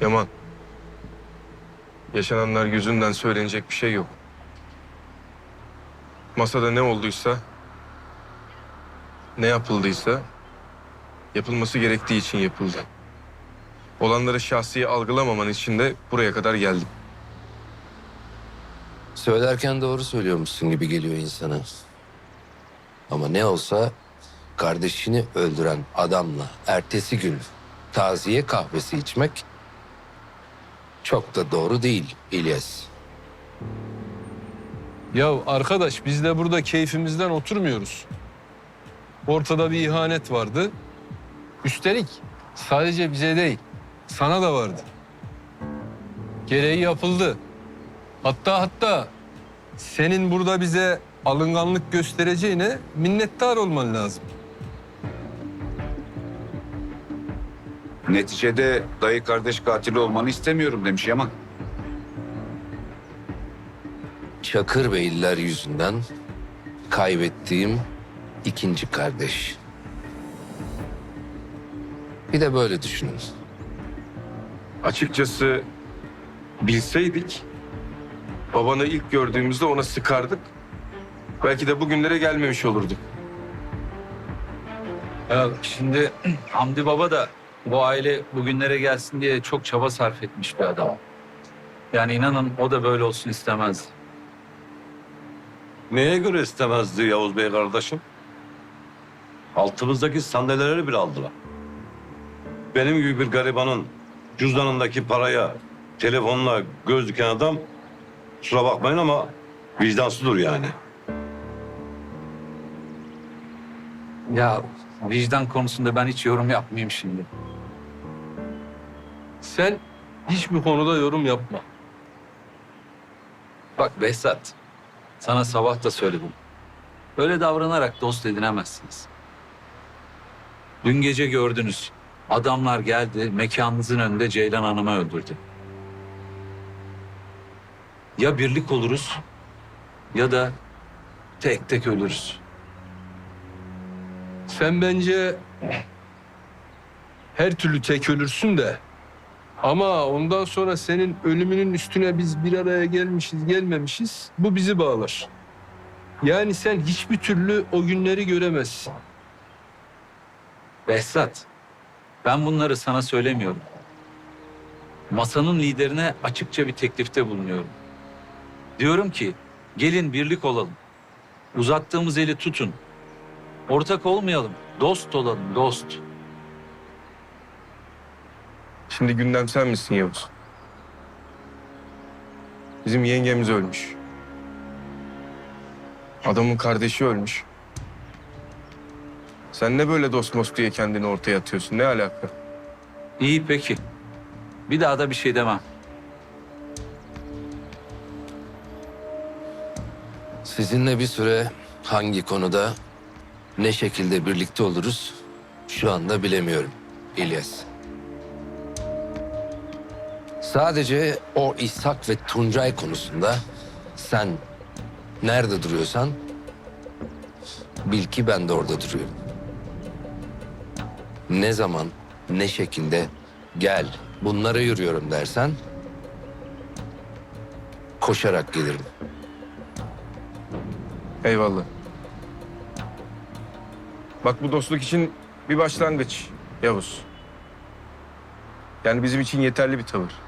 Yaman. Yaşananlar yüzünden söylenecek bir şey yok. Masada ne olduysa, ne yapıldıysa yapılması gerektiği için yapıldı. Olanları şahsi algılamaman için de buraya kadar geldim. Söylerken doğru söylüyormuşsun gibi geliyor insana. Ama ne olsa kardeşini öldüren adamla ertesi gün taziye kahvesi içmek çok da doğru değil İlyas. Ya arkadaş biz de burada keyfimizden oturmuyoruz. Ortada bir ihanet vardı. Üstelik sadece bize değil, sana da vardı. Gereği yapıldı. Hatta hatta senin burada bize alınganlık göstereceğine minnettar olman lazım. Neticede dayı kardeş katili olmanı istemiyorum demiş Yaman. Çakır Beyliler yüzünden kaybettiğim ikinci kardeş. Bir de böyle düşünün. Açıkçası bilseydik babanı ilk gördüğümüzde ona sıkardık. Belki de bugünlere gelmemiş olurduk. Ya şimdi Hamdi Baba da bu aile bugünlere gelsin diye çok çaba sarf etmiş bir adam. Yani inanın o da böyle olsun istemezdi. Neye göre istemezdi Yavuz Bey kardeşim? Altımızdaki sandalyeleri bile aldılar. Benim gibi bir garibanın cüzdanındaki paraya, telefonla göz diken adam kusura bakmayın ama vicdansızdır yani. Ya vicdan konusunda ben hiç yorum yapmayayım şimdi. Sen hiçbir konuda yorum yapma. Bak Behzat, sana sabah da söyledim. Öyle davranarak dost edinemezsiniz. Dün gece gördünüz. Adamlar geldi, mekanınızın önünde Ceylan Hanım'ı öldürdü. Ya birlik oluruz ya da tek tek ölürüz. Sen bence her türlü tek ölürsün de ama ondan sonra senin ölümünün üstüne biz bir araya gelmişiz gelmemişiz bu bizi bağlar. Yani sen hiçbir türlü o günleri göremezsin. Behzat, ben bunları sana söylemiyorum. Masanın liderine açıkça bir teklifte bulunuyorum. Diyorum ki, gelin birlik olalım. Uzattığımız eli tutun. Ortak olmayalım, dost olalım, dost. Şimdi gündem sen misin Yavuz? Bizim yengemiz ölmüş. Adamın kardeşi ölmüş. Sen ne böyle dost most diye kendini ortaya atıyorsun? Ne alaka? İyi peki. Bir daha da bir şey demem. Sizinle bir süre hangi konuda ne şekilde birlikte oluruz şu anda bilemiyorum İlyas. Sadece o İshak ve Tuncay konusunda sen nerede duruyorsan bil ki ben de orada duruyorum. Ne zaman, ne şekilde gel bunlara yürüyorum dersen koşarak gelirim. Eyvallah. Bak bu dostluk için bir başlangıç Yavuz. Yani bizim için yeterli bir tavır.